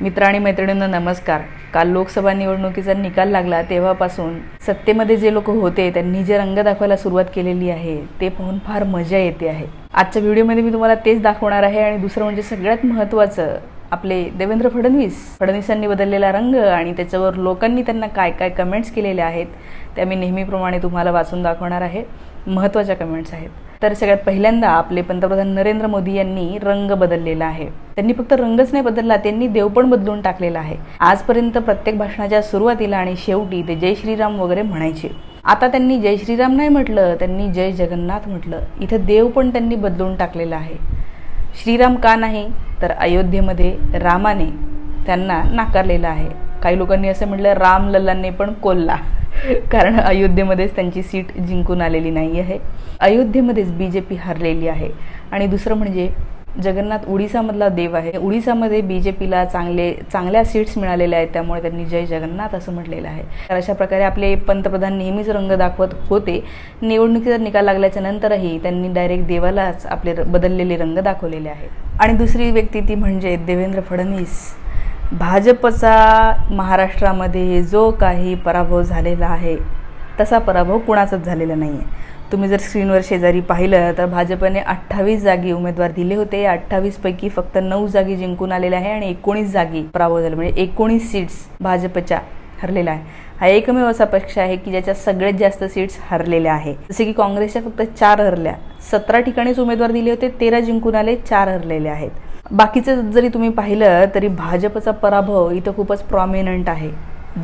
मित्र आणि मैत्रिणींना नमस्कार. काल लोकसभा निवडणुकीचा निकाल लागला तेव्हापासून सत्तेमध्ये जे लोक होते त्यांनी जे रंग दाखवायला सुरुवात केलेली आहे ते पाहून फार मजा येते आहे. आजच्या व्हिडिओमध्ये मी तुम्हाला तेच दाखवणार आहे आणि दुसरं म्हणजे सगळ्यात महत्त्वाचं आपले देवेंद्र फडणवीस. फडणवीसांनी बदललेला रंग आणि त्याच्यावर लोकांनी त्यांना काय काय कमेंट्स केलेल्या आहेत त्या मी नेहमीप्रमाणे तुम्हाला वाचून दाखवणार आहे. महत्त्वाच्या कमेंट्स आहेत. तर सगळ्यात पहिल्यांदा आपले पंतप्रधान नरेंद्र मोदी यांनी रंग बदललेला आहे. त्यांनी फक्त रंगच नाही बदलला त्यांनी देव पण बदलून टाकलेला आहे. आजपर्यंत प्रत्येक भाषणाच्या सुरुवातीला आणि शेवटी ते जय श्रीराम वगैरे म्हणायचे. आता त्यांनी जय श्रीराम नाही म्हटलं त्यांनी जय जगन्नाथ म्हटलं. इथं देव पण त्यांनी बदलून टाकलेला आहे. श्रीराम का नाही? तर अयोध्येमध्ये रामाने त्यांना नाकारलेलं आहे. काही लोकांनी असं म्हटलं राम लल्लांनी पण कोल्ला. कारण अयोध्येमध्येच त्यांची सीट जिंकून आलेली नाही आहे. अयोध्येमध्येच बी जे पी हरलेली आहे. आणि दुसरं म्हणजे जगन्नाथ उडीसामधला देव आहे. उडीसामध्ये बी जे पीला चांगले चांगल्या सीट्स मिळालेल्या आहेत त्यामुळे त्यांनी जय जगन्नाथ असं म्हटलेलं आहे. तर अशा प्रकारे आपले पंतप्रधान नेहमीच रंग दाखवत होते. निवडणुकीचा निकाल लागल्याच्या नंतरही त्यांनी डायरेक्ट देवालाच आपले र- बदललेले रंग दाखवलेले आहेत. आणि दुसरी व्यक्ती ती म्हणजे देवेंद्र फडणवीस. भाजपचा महाराष्ट्रामध्ये जो काही पराभव झालेला आहे तसा पराभव कुणाचाच झालेला नाही आहे तुम्ही जर स्क्रीनवर शेजारी पाहिलं तर भाजपने अठ्ठावीस जागी उमेदवार दिले होते. अठ्ठावीसपैकी फक्त नऊ जागी जिंकून आलेल्या आहे आणि एकोणीस जागी पराभव झाले. म्हणजे एकोणीस सीट्स भाजपच्या हरलेला आहे. हा एकमेव असा पक्ष आहे की ज्याच्या सगळ्यात जास्त सीट्स हरलेल्या आहे. जसे की काँग्रेसच्या फक्त चार हरल्या. सतरा ठिकाणीच उमेदवार दिले होते तेरा जिंकून आले चार हरलेले आहेत. बाकीचं जरी तुम्ही पाहिलं तरी भाजपचा पराभव इथं खूपच प्रॉमिनंट आहे.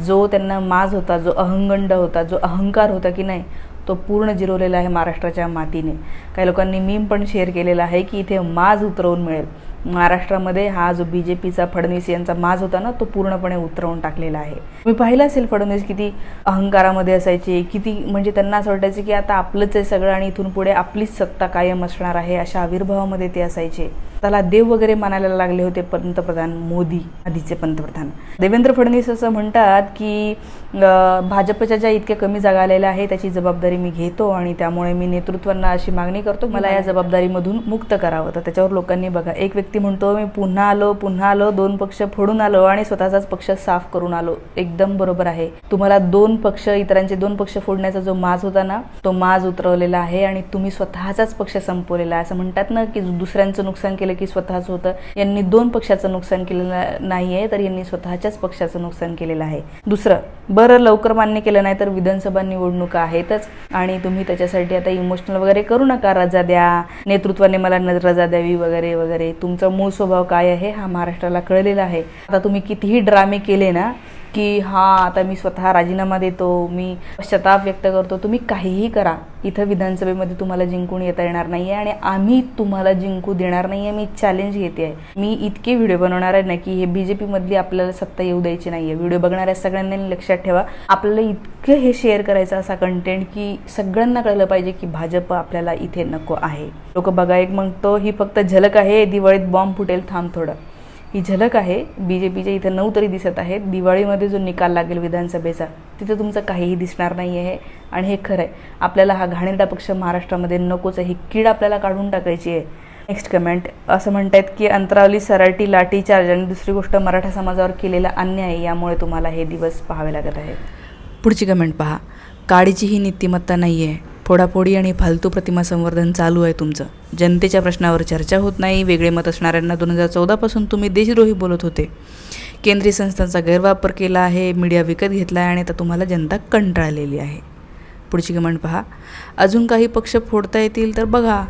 जो त्यांना माज होता जो अहंगंड होता जो अहंकार होता की नाही तो पूर्ण जिरवलेला आहे महाराष्ट्राच्या मातीने. काही लोकांनी मीम पण शेअर केलेला आहे की इथे माज उतरवून मिळेल. महाराष्ट्रामध्ये हा जो बी जे पीचा फडणवीस यांचा माज होता ना तो पूर्णपणे उतरवून टाकलेला आहे. मी पाहिलं असेल फडणवीस किती अहंकारामध्ये असायचे किती म्हणजे त्यांना असं वाटायचं की आता आपलंच आहे सगळं आणि इथून पुढे आपलीच सत्ता कायम असणार आहे अशा आविर्भावामध्ये ते असायचे. त्याला देव वगैरे मानायला लागले होते पंतप्रधान मोदी आधीचे पंतप्रधान. देवेंद्र फडणवीस असं म्हणतात की भाजपच्या ज्या इतक्या कमी जागा आलेल्या आहे त्याची जबाबदारी मी घेतो आणि त्यामुळे मी नेतृत्वांना अशी मागणी करतो. मला या जबाबदारीमधून मुक्त करावं. तर त्याच्यावर लोकांनी बघा एक व्यक्ती म्हणतो मी पुन्हा आलो पुन्हा आलो दोन पक्ष फोडून आलो आणि स्वतःचाच पक्ष साफ करून आलो. एकदम बरोबर आहे. तुम्हाला दोन पक्ष इतरांचे दोन पक्ष फोडण्याचा जो माज होता ना तो माज उतरवलेला आहे आणि तुम्ही स्वतःचाच पक्ष संपवलेला आहे. असं म्हणतात ना की दुसऱ्यांचं नुकसान केलं केलं की स्वतःच होतं. यांनी दोन पक्षाचं नुकसान केलेलं नाही आहे तर यांनी स्वतःच्याच पक्षाचं नुकसान केलेलं आहे. दुसरं बरं लवकर मान्य केलं नाही तर विधानसभा निवडणुका आहेतच. आणि तुम्ही त्याच्यासाठी आता इमोशनल वगैरे करू नका रजा द्या. नेतृत्वाने मला रजा द्यावी वगैरे वगैरे. तुमचा मूळ स्वभाव काय आहे हा महाराष्ट्राला कळलेला आहे. आता तुम्ही कितीही ड्रामे केले ना की हां आता मी स्वतः राजीनामा देतो मी पश्चाताप व्यक्त करतो तुम्ही काहीही करा. इथं विधानसभेमध्ये तुम्हाला जिंकून येता येणार नाही आहे आणि आम्ही तुम्हाला जिंकू देणार नाही आहे मी चॅलेंज घेते आहे मी इतके व्हिडिओ बनवणार आहे ना की हे बी जे पीमधली आपल्याला सत्ता येऊ द्यायची नाही आहे व्हिडिओ बघणाऱ्या सगळ्यांनी लक्षात ठेवा. आपल्याला इतकं हे शेअर करायचं असा कंटेंट की सगळ्यांना कळलं पाहिजे की भाजप आपल्याला इथे नको आहे. लोक बघा एक म्हणतो ही फक्त झलक आहे दिवाळीत बॉम्ब फुटेल थांब थोडं. ही झलक आहे. बी जे पीच्या इथं नऊ तरी दिसत आहेत. दिवाळीमध्ये जो निकाल लागेल विधानसभेचा तिथं तुमचं काहीही दिसणार नाही आहे आणि हे खरं आहे. आपल्याला हा घाणेरडा पक्ष महाराष्ट्रामध्ये नकोच आहे. ही कीड आपल्याला काढून टाकायची आहे. नेक्स्ट कमेंट असं म्हणतायत की अंतरावली सराटी लाठी चार्ज आणि दुसरी गोष्ट मराठा समाजावर केलेला अन्याय यामुळे तुम्हाला हे दिवस पाहावे लागत आहे पुढची कमेंट पहा. काळीची ही नीतिमत्ता नाही आहे फोडाफोडी आणि फालतू प्रतिमा संवर्धन चालू आहे तुमचं. जनतेच्या प्रश्नावर चर्चा होत नाही. वेगळे मत असणाऱ्यांना दोन हजार चौदापासून तुम्ही देशद्रोही बोलत होते. केंद्रीय संस्थांचा गैरवापर केला आहे. मीडिया विकत घेतला आहे आणि आता तुम्हाला जनता कंटाळलेली आहे. पुढची कमेंट पहा. अजून काही पक्ष फोडता येतील तर बघा.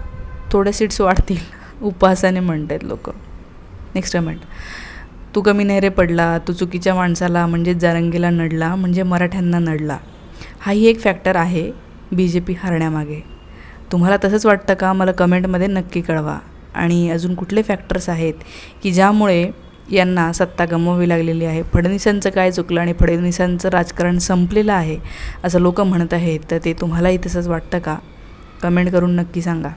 थोड्या सीट्स वाढतील. उपवासाने आहेत लोक. नेक्स्ट कमेंट तू कमी नाही रे पडला. तू चुकीच्या माणसाला म्हणजे जारंगीला नडला म्हणजे मराठ्यांना नडला. हाही एक फॅक्टर आहे. B J P हरण्यामागे. तुम्हाला तसंच वाटतं का? मला कमेंटमध्ये नक्की कळवा. आणि अजून कुठले फॅक्टर्स आहेत की ज्यामुळे यांना सत्ता गमवावी लागलेली आहे? फडणवीसांचं काय चुकलं आणि फडणवीसांचं राजकारण संपलेलं आहे असं लोक म्हणत आहेत तर ते तुम्हालाही तसंच वाटतं का? कमेंट करून नक्की सांगा.